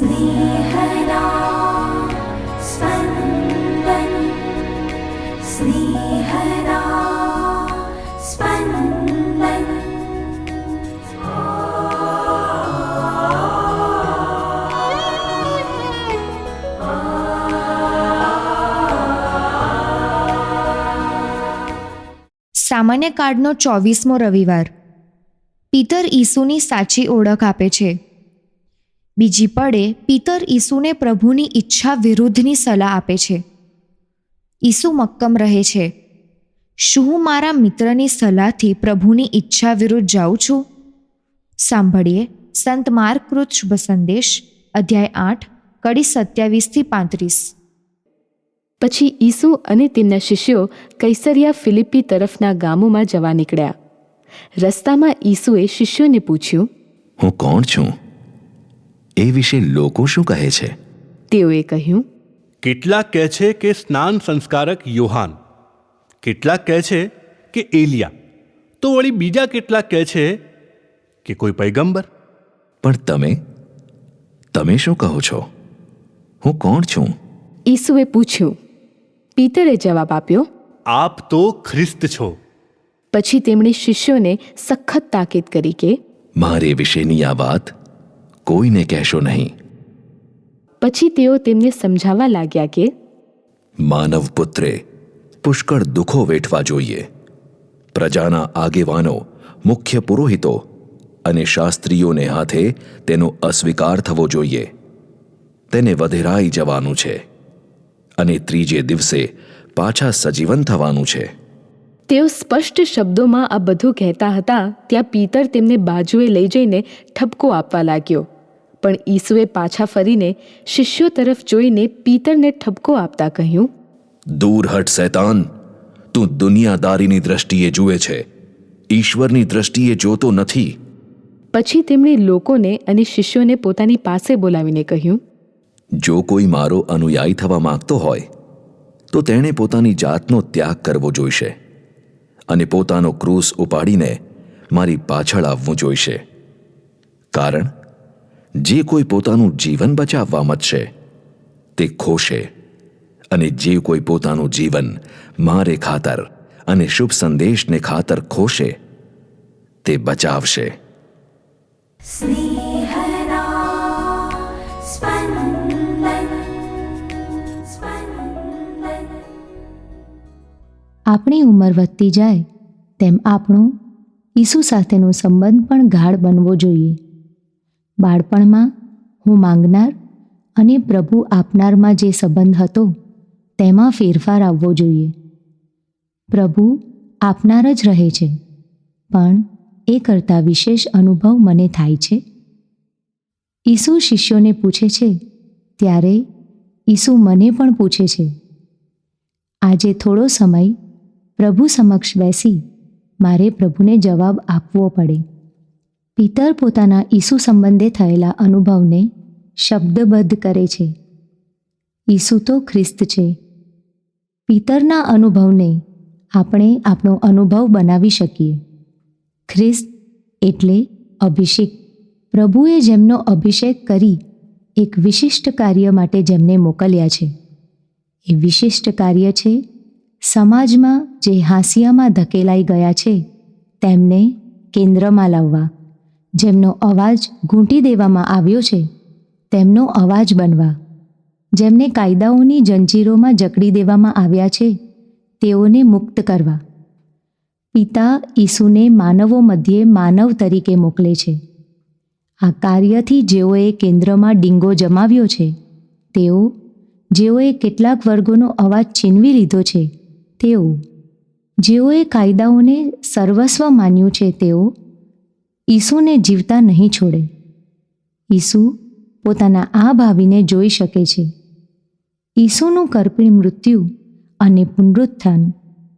स्नेहदा स्पन्दन् स्नेहदा स्पन्दन् સામાન્ય કાર્ડનો ચોવીસમો રવિવાર પિતર ઈસુની સાચી ઓળખ આપે છે બીજી પડે પિતર ઈસુને પ્રભુની ઈચ્છા વિરુદ્ધની સલાહ આપે છે. ઈસુ મક્કમ રહે છે. શું હું મારા મિત્રની સલાહથી પ્રભુની ઈચ્છા વિરુદ્ધ જાઉં છું? સાંભળીએ સંત માર્કૃત શુભ સંદેશ અધ્યાય આઠ કડી સત્યાવીસથી પાંત્રીસ. પછી ઈસુ અને તેમના શિષ્યો કૈસરિયા ફિલિપી તરફના ગામોમાં જવા નીકળ્યા. રસ્તામાં ઈસુએ શિષ્યોને પૂછ્યું હું કોણ છું? એ વિશે લોકો શું કહે છે? તેઓએ કહ્યું કેટલાક કહે છે કે સ્નાન સંસ્કારક યોહાન કેટલાક કહે છે કે એલિયા તો વળી બીજા કેટલાક કહે છે કે કોઈ પૈગંબર. પણ તમે તમે શું કહો છો? હું કોણ છું? ઈસુએ પૂછ્યું પીતરે જવાબ આપ્યો આપ તો ખ્રિસ્ત છો. પછી તેમણે શિષ્યોને સખત તાકીદ કરી કે મારે વિશેની આ વાત કોઈને કહેશો નહીં. પછી તેઓ તેમને સમજાવવા લાગ્યા કે માનવ પુત્રે પુષ્કળ દુઃખો વેઠવા જોઈએ. પ્રજાના આગેવાનો મુખ્ય પુરોહિતો અને શાસ્ત્રીઓને હાથે તેનો અસ્વીકાર થવો જોઈએ. તેને વધેરાઈ જવાનું છે અને ત્રીજે દિવસે પાછા સજીવન થવાનું છે. તેઓ સ્પષ્ટ શબ્દોમાં આ બધું કહેતા હતા ત્યાં પીતર તેમને બાજુએ લઈ જઈને ઠપકો આપવા લાગ્યો. પણ ઈસુએ પાછા ફરીને શિષ્યો તરફ જોઈને પીતરને ઠપકો આપતા કહ્યું દૂર હટ શૈતાન. તું દુનિયાદારીની દ્રષ્ટિએ જુએ છે. ઈશ્વરની દ્રષ્ટિએ જોતો નથી. પછી તેમણે લોકોને અને શિષ્યોને પોતાની પાસે બોલાવીને કહ્યું જો કોઈ મારો અનુયાયી થવા માંગતો હોય તો તેણે પોતાની જાતનો ત્યાગ કરવો જોઈશે. અને પોતાનો ક્રૂસ ઉપાડીને મારી પાછળ આવવું જોઈશે. કારણ, જે કોઈ પોતાનું જીવન બચાવવા મચશે તે ખોશે અને જે કોઈ પોતાનું જીવન મારે ખાતર અને શુભ સંદેશને ખાતર ખોશે, તે બચાવશે. સ્નેહ આપણી ઉંમર વધતી જાય, તેમ આપણો ઈસુ સાથેનો સંબંધ પણ ગાઢ બનવો જોઈએ. બાળપણમાં હું માંગનાર અને પ્રભુ આપનારમાં જે સંબંધ હતો, તેમાં ફેરફાર આવવો જોઈએ. પ્રભુ આપનાર જ રહે છે, પણ એ કરતાં વિશેષ અનુભવ મને થાય છે. ઈસુ શિષ્યોને પૂછે છે, ત્યારે ઈસુ મને પણ પૂછે છે. આજે થોડો સમય પ્રભુ સમક્ષ બેસી મારે પ્રભુને જવાબ આપવો પડે. પિતર પોતાના ઈસુ સંબંધે થયેલા અનુભવને શબ્દબદ્ધ કરે છે. ઈસુ તો ખ્રિસ્ત છે. પિતરના અનુભવને આપણે આપણો અનુભવ બનાવી શકીએ. ખ્રિસ્ત એટલે અભિષેક. પ્રભુએ જેમનો અભિષેક કરી એક વિશિષ્ટ કાર્ય માટે જેમને મોકલ્યા છે. એ વિશિષ્ટ કાર્ય છે સમાજમાં જે હાંસિયામાં ધકેલાઈ ગયા છે, તેમને કેન્દ્રમાં લાવવા, જેમનો અવાજ ઘૂંટી દેવામાં આવ્યો છે, તેમનો અવાજ બનવા, જેમને કાયદાઓની જંજીરોમાં જકડી દેવામાં આવ્યા છે, તેઓને મુક્ત કરવા. પિતા ઈસુને માનવો મધ્યે માનવ તરીકે મોકલે છે. આ કાર્યથી જેઓએ કેન્દ્રમાં ડીંગો જમાવ્યો છે, તેઓ, જેઓએ કેટલાક વર્ગોનો અવાજ છીનવી લીધો છે તેઓ, જેઓએ કાયદાઓને સર્વસ્વ માન્યું છે, તેઓ ઈસુને જીવતા નહીં છોડે. ઈસુ પોતાના આ ભાવિને જોઈ શકે છે. ઈસુનું કરપીણ મૃત્યુ અને પુનરુત્થાન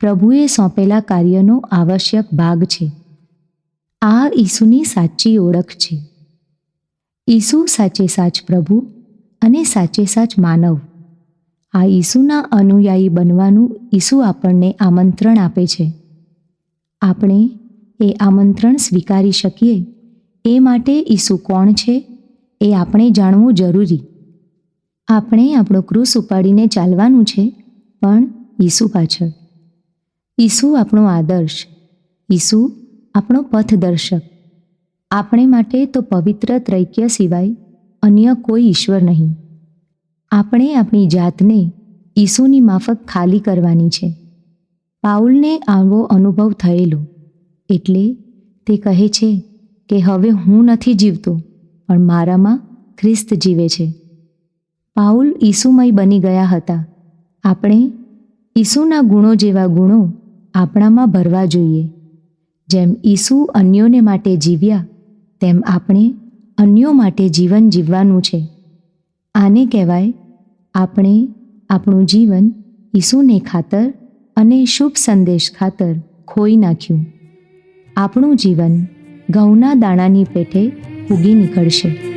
પ્રભુએ સોંપેલા કાર્યનો આવશ્યક ભાગ છે. આ ઈસુની સાચી ઓળખ છે. ઈસુ સાચે સાચ પ્રભુ અને સાચે સાચ માનવ. આ ઈસુના અનુયાયી બનવાનું ઈસુ આપણને આમંત્રણ આપે છે. આપણે એ આમંત્રણ સ્વીકારી શકીએ. એ માટે ઈસુ કોણ છે એ આપણે જાણવું જરૂરી. આપણે આપણો ક્રુસ ઉપાડીને ચાલવાનું છે, પણ ઈસુ પાછળ. ઈસુ આપણો આદર્શ. ઈસુ આપણો પથદર્શક. આપણે માટે તો પવિત્ર ત્રૈક્ય સિવાય અન્ય કોઈ ઈશ્વર નહીં. આપણે આપણી જાતને ઈસુની માફક ખાલી કરવાની છે. પાઉલને આવો અનુભવ થયેલો, એટલે તે કહે છે કે હવે હું નથી જીવતો, પણ મારામાં ખ્રિસ્ત જીવે છે. પાઉલ ઈસુમય બની ગયા હતા. આપણે ઈસુના ગુણો જેવા ગુણો આપણામાં ભરવા જોઈએ. જેમ ઈસુ અન્યોને માટે જીવ્યા, તેમ આપણે અન્યો માટે જીવન જીવવાનું છે. આને કહેવાય આપણે આપણું જીવન ઈસુને ખાતર અને શુભ સંદેશ ખાતર ખોઈ નાખ્યું. આપણું જીવન ઘઉંના દાણાની પેઠે ઉગી નીકળશે.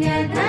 Yeah.